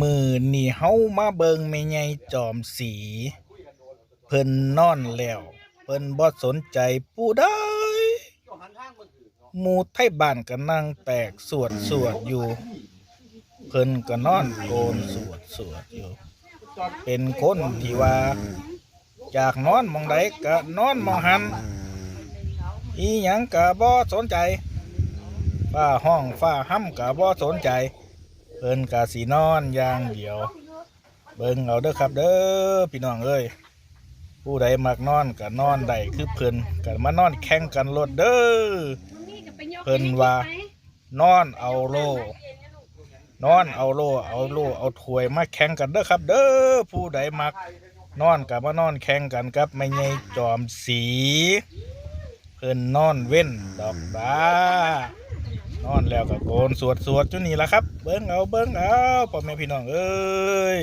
มือนี่เฮามาเบิงแม่ใหญ่จอมสี เพิ่นนอนแล้ว เพิ่นบ่สนใจผู้ใดหมู่ไทยบ้านก็นั่งแตกสวดสวดอยู่ เพิ่นก็นอนโกนสวดสวดอยู่ เป็นคนที่ว่า จากนอนมองใดก็นอนมองหันอีหยังก็บ่สนใจฟ้าห้องฟ้าห้ำก็บ่สนใจ เพิ่นกะสีนอนอย่างเดียว เบิ่งเอาเด้อครับ เด้อพี่น้องเอ้ยผู้ใดมักนอนก็นอนได้คือเพิ่นก็มานอนแข่งกันรถเด้อเพิ่นว่านอนเอาโลนอนเอาโลเอาโลเอาถ้วยมาแข่งกันเด้อครับ เด้อผู้ใดมักนอนกับมานอนแข่งกันกับไม่ใหญ่จอมสี เพิ่นนอนเว้นดอกดา นอนแล้วก็โกนสวดสวดจุนี่ละครับ เบิ้งเอาเบิ้งเอาพ่อแม่พี่น้องเอ้ย